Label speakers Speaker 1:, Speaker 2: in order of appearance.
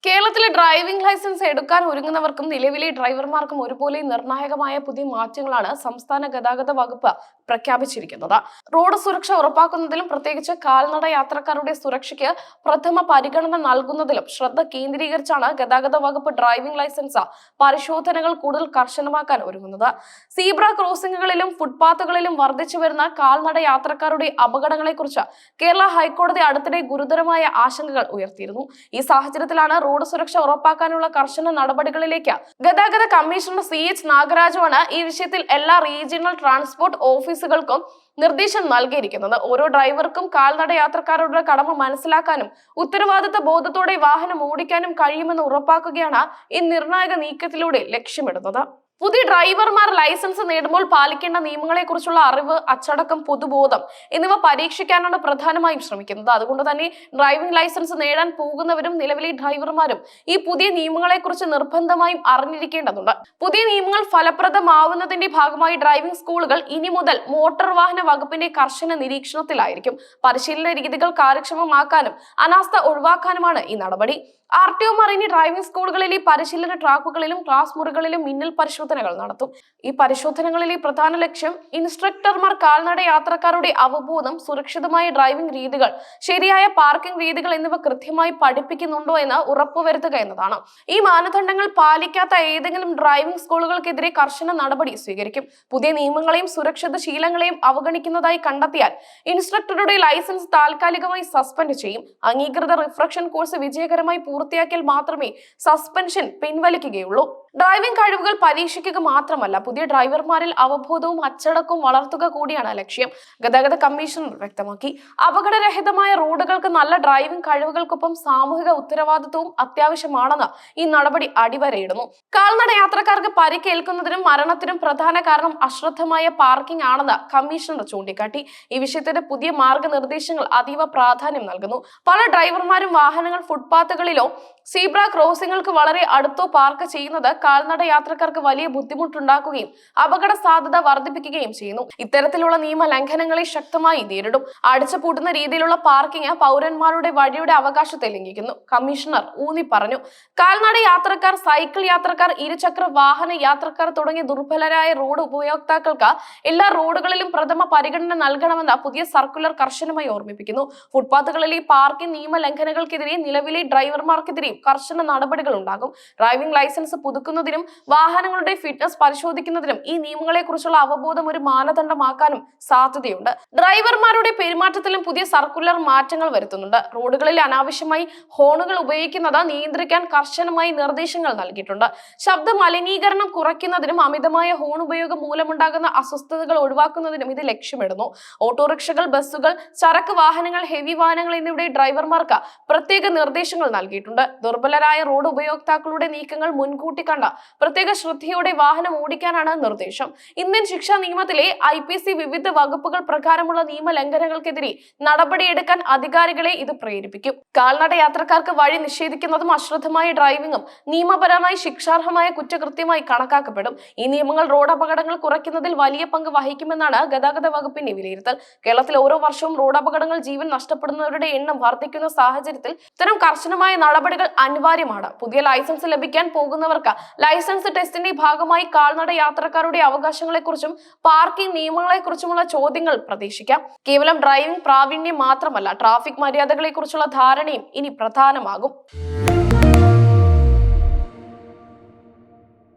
Speaker 1: que കേരളത്തിലെ driving licence എടുക്കാൻ ഒരുങ്ങുന്നവർക്കും നിലവിലെ ഡ്രൈവർമാർക്കും ഒരുപോലെ നിർണായകമായ പുതിയ മാറ്റങ്ങളാണ് സംസ്ഥാന ഗതാഗത വകുപ്പ് പ്രഖ്യാപിച്ചിരിക്കുന്നത്. റോഡ് സുരക്ഷ ഉറപ്പാക്കുന്നതിലും പ്രത്യേകിച്ച് കാൽനട യാത്രക്കാരുടെ സുരക്ഷയ്ക്ക് പ്രഥമ പരിഗണന നൽകുന്നതിലും ശ്രദ്ധ കേന്ദ്രീകരിച്ചാണ് ഗതാഗത വകുപ്പ് ഡ്രൈവിംഗ് ലൈസൻസ് പരിശോധനകൾ കൂടുതൽ കർശനമാക്കാൻ ഒരുങ്ങുന്നത്. സീബ്ര ക്രോസിംഗുകളിലും ഫുട്പാത്തുകളിലും വർദ്ധിച്ചു വരുന്ന കാൽനട യാത്രക്കാരുടെ അപകടങ്ങളെക്കുറിച്ച് കേരള ഹൈക്കോടതി അടുത്തിടെ ഗുരുതരമായ ആശങ്കകൾ ഉയർത്തിയിരുന്നു. ഈ സാഹചര്യത്തിലാണ് റോഡ് സുരക്ഷ ഉറപ്പാക്കാനുള്ള കർശന നടപടികളിലേക്ക്. ഗതാഗത കമ്മീഷണർ സി എച്ച് നാഗരാജുവാണ് ഈ വിഷയത്തിൽ എല്ലാ റീജിയണൽ ട്രാൻസ്പോർട്ട് ഓഫീസുകൾക്കും നിർദ്ദേശം നൽകിയിരിക്കുന്നത്. ഓരോ ഡ്രൈവർക്കും കാൽനട യാത്രക്കാരുടെ കടമ മനസ്സിലാക്കാനും ഉത്തരവാദിത്ത ബോധത്തോടെ വാഹനം ഓടിക്കാനും കഴിയുമെന്ന് ഉറപ്പാക്കുകയാണ് ഈ നിർണായക നീക്കത്തിലൂടെ ലക്ഷ്യമിടുന്നത്. പുതിയ ഡ്രൈവർമാർ ലൈസൻസ് നേടുമ്പോൾ പാലിക്കേണ്ട നിയമങ്ങളെക്കുറിച്ചുള്ള അറിവ് അച്ചടക്കം പൊതുബോധം എന്നിവ പരീക്ഷിക്കാനാണ് പ്രധാനമായും ശ്രമിക്കുന്നത്. അതുകൊണ്ട് തന്നെ ഡ്രൈവിംഗ് ലൈസൻസ് നേടാൻ പോകുന്നവരും നിലവിലെ ഡ്രൈവർമാരും ഈ പുതിയ നിയമങ്ങളെക്കുറിച്ച് നിർബന്ധമായും അറിഞ്ഞിരിക്കേണ്ടതുണ്ട്. പുതിയ നിയമങ്ങൾ ഫലപ്രദമാവുന്നതിന്റെ ഭാഗമായി ഡ്രൈവിംഗ് സ്കൂളുകൾ ഇനി മുതൽ മോട്ടോർ വാഹന വകുപ്പിന്റെ കർശന നിരീക്ഷണത്തിലായിരിക്കും. പരിശീലന രീതികൾ കാര്യക്ഷമമാക്കാനും അനാസ്ഥ ഒഴിവാക്കാനുമാണ് ഈ നടപടി. ആർ ടി ഇനി ഡ്രൈവിംഗ് സ്കൂളുകളിലെ പരിശീലന ട്രാക്കുകളിലും ക്ലാസ് മുറികളിലും മിന്നൽ പരിശോധനകൾ നടത്തും. ഈ പരിശോധനകളിലെ പ്രധാന ലക്ഷ്യം ഇൻസ്ട്രക്ടർമാർ കാൽനട യാത്രക്കാരുടെ അവബോധം സുരക്ഷിതമായ ഡ്രൈവിംഗ് രീതികൾ ശരിയായ പാർക്കിംഗ് രീതികൾ എന്നിവ കൃത്യമായി പഠിപ്പിക്കുന്നുണ്ടോ എന്ന് ഉറപ്പുവരുത്തുക എന്നതാണ്. ഈ മാനദണ്ഡങ്ങൾ പാലിക്കാത്ത ഏതെങ്കിലും ഡ്രൈവിംഗ് സ്കൂളുകൾക്കെതിരെ കർശന നടപടി സ്വീകരിക്കും. പുതിയ നിയമങ്ങളെയും സുരക്ഷിത ശീലങ്ങളെയും അവഗണിക്കുന്നതായി കണ്ടെത്തിയാൽ ഇൻസ്ട്രക്ടറുടെ ലൈസൻസ് താൽക്കാലികമായി സസ്പെൻഡ് ചെയ്യും. അംഗീകൃത റിഫ്രക്ഷൻ കോഴ്സ് വിജയകരമായി പൂർത്തിയാക്കിയാൽ മാത്രമേ സസ്പെൻഷൻ പിൻവലിക്കുകയുള്ളൂ. ഡ്രൈവിംഗ് കഴിവുകൾ പരീക്ഷിക്കുക മാത്രമല്ല പുതിയ ഡ്രൈവർമാരിൽ അവബോധവും അച്ചടക്കവും വളർത്തുക കൂടിയാണ് ലക്ഷ്യം. ഗതാഗത കമ്മീഷണർ വ്യക്തമാക്കി. അപകടരഹിതമായ റോഡുകൾക്ക് നല്ല ഡ്രൈവിംഗ് കഴിവുകൾക്കൊപ്പം സാമൂഹിക ഉത്തരവാദിത്വവും അത്യാവശ്യമാണെന്ന് ഈ നടപടി അടിവരയിടുന്നു. കാൽനട യാത്രക്കാർക്ക് പരിക്കേൽക്കുന്നതിനും മരണത്തിനും പ്രധാന കാരണം അശ്രദ്ധമായ പാർക്കിംഗ് ആണെന്ന് കമ്മീഷണർ ചൂണ്ടിക്കാട്ടി. ഈ വിഷയത്തിന്റെ പുതിയ മാർഗനിർദ്ദേശങ്ങൾ അതീവ പ്രാധാന്യം നൽകുന്നു. പല ഡ്രൈവർമാരും വാഹനങ്ങൾ ഫുട്പാത്തുകളിലോ സീബ്ര ക്രോസിംഗുകൾക്ക് വളരെ അടുത്തോ പാർക്ക് ചെയ്യുന്നത് കാൽനട യാത്രക്കാർക്ക് വലിയ ബുദ്ധിമുട്ടുണ്ടാക്കുകയും അപകട സാധ്യത വർദ്ധിപ്പിക്കുകയും ചെയ്യുന്നു. ഇത്തരത്തിലുള്ള നിയമ ലംഘനങ്ങളെ ശക്തമായി നേരിടും. അടിച്ചുപൂട്ടുന്ന രീതിയിലുള്ള പാർക്കിംഗ് പൗരന്മാരുടെ വഴിയുടെ അവകാശത്തെ ലംഘിക്കുന്നു. കമ്മീഷണർ ഊന്നി പറഞ്ഞു. കാൽനട യാത്രക്കാർ സൈക്കിൾ യാത്രക്കാർ ഇരുചക്ര വാഹന യാത്രക്കാർ തുടങ്ങിയ ദുർബലരായ റോഡ് ഉപയോക്താക്കൾക്ക് എല്ലാ റോഡുകളിലും പ്രഥമ പരിഗണന നൽകണമെന്ന പുതിയ സർക്കുലർ കർശനമായി ഓർമ്മിപ്പിക്കുന്നു. ഫുട്പാത്തുകളിലെ പാർക്കിംഗ് നിയമ ലംഘനങ്ങൾക്കെതിരെ നിലവിലെ ഡ്രൈവർമാർക്കെതിരെയും കർശന നടപടികൾ ഉണ്ടാകും. ഡ്രൈവിംഗ് ലൈസൻസ് പുതുക്കുന്നതിനും വാഹനങ്ങളുടെ ഫിറ്റ്നസ് പരിശോധിക്കുന്നതിനും ഈ നിയമങ്ങളെക്കുറിച്ചുള്ള അവബോധം ഒരു മാനദണ്ഡമാക്കാനും സാധ്യതയുണ്ട്. ഡ്രൈവർമാരുടെ പെരുമാറ്റത്തിലും പുതിയ സർക്കുലർ മാറ്റങ്ങൾ വരുത്തുന്നുണ്ട്. റോഡുകളിൽ അനാവശ്യമായി ഹോണുകൾ ഉപയോഗിക്കുന്നത് നിയന്ത്രിക്കാൻ കർശനമായി നിർദ്ദേശങ്ങൾ നൽകിയിട്ടുണ്ട്. ശബ്ദ മലിനീകരണം കുറയ്ക്കുന്നതിനും അമിതമായ ഹോൺ ഉപയോഗം മൂലമുണ്ടാകുന്ന അസ്വസ്ഥതകൾ ഒഴിവാക്കുന്നതിനും ഇത് ലക്ഷ്യമിടുന്നു. ഓട്ടോറിക്ഷകൾ ബസ്സുകൾ ചരക്ക് വാഹനങ്ങൾ ഹെവി വാഹനങ്ങൾ എന്നിവയുടെ ഡ്രൈവർമാർക്ക് പ്രത്യേക നിർദ്ദേശങ്ങൾ നൽകിയിട്ടുണ്ട്. ദുർബലരായ റോഡ് ഉപയോക്താക്കളുടെ നീക്കങ്ങൾ മുൻകൂട്ടി കണ്ട പ്രത്യേക ശ്രദ്ധയോടെ വാഹനം ഓടിക്കാനാണ് നിർദ്ദേശം. ഇന്ത്യൻ ശിക്ഷാ നിയമത്തിലെ ഐ പി സി വിവിധ വകുപ്പുകൾ പ്രകാരമുള്ള നിയമ ലംഘനങ്ങൾക്കെതിരെ നടപടിയെടുക്കാൻ അധികാരികളെ ഇത് പ്രേരിപ്പിക്കും. കാൽനട യാത്രക്കാർക്ക് വഴി നിഷേധിക്കുന്നതും അശ്രദ്ധമായ ഡ്രൈവിംഗും നിയമപരമായി ശിക്ഷാർഹമായ കുറ്റകൃത്യമായി കണക്കാക്കപ്പെടും. ഈ നിയമങ്ങൾ റോഡ് അപകടങ്ങൾ കുറയ്ക്കുന്നതിൽ വലിയ പങ്ക് വഹിക്കുമെന്നാണ് ഗതാഗത വകുപ്പിന്റെ വിലയിരുത്തൽ. കേരളത്തിൽ ഓരോ വർഷവും റോഡ് അപകടങ്ങൾ ജീവൻ നഷ്ടപ്പെടുന്നവരുടെ എണ്ണം വർദ്ധിക്കുന്ന സാഹചര്യത്തിൽ ഇത്തരം കർശനമായ നടപടികൾ അനിവാര്യമാണ്. പുതിയ ലൈസൻസ് ലഭിക്കാൻ പോകുന്നവർക്ക് ലൈസൻസ് ടെസ്റ്റിന്റെ ഭാഗമായി കാൽനട യാത്രക്കാരുടെ അവകാശങ്ങളെക്കുറിച്ചും പാർക്കിംഗ് നിയമങ്ങളെക്കുറിച്ചുമുള്ള ചോദ്യങ്ങൾ പ്രതീക്ഷിക്കാം. കേവലം ഡ്രൈവിംഗ് പ്രാവീണ്യം മാത്രമല്ല ട്രാഫിക് മര്യാദകളെക്കുറിച്ചുള്ള ധാരണയും ഇനി പ്രധാനമാകും.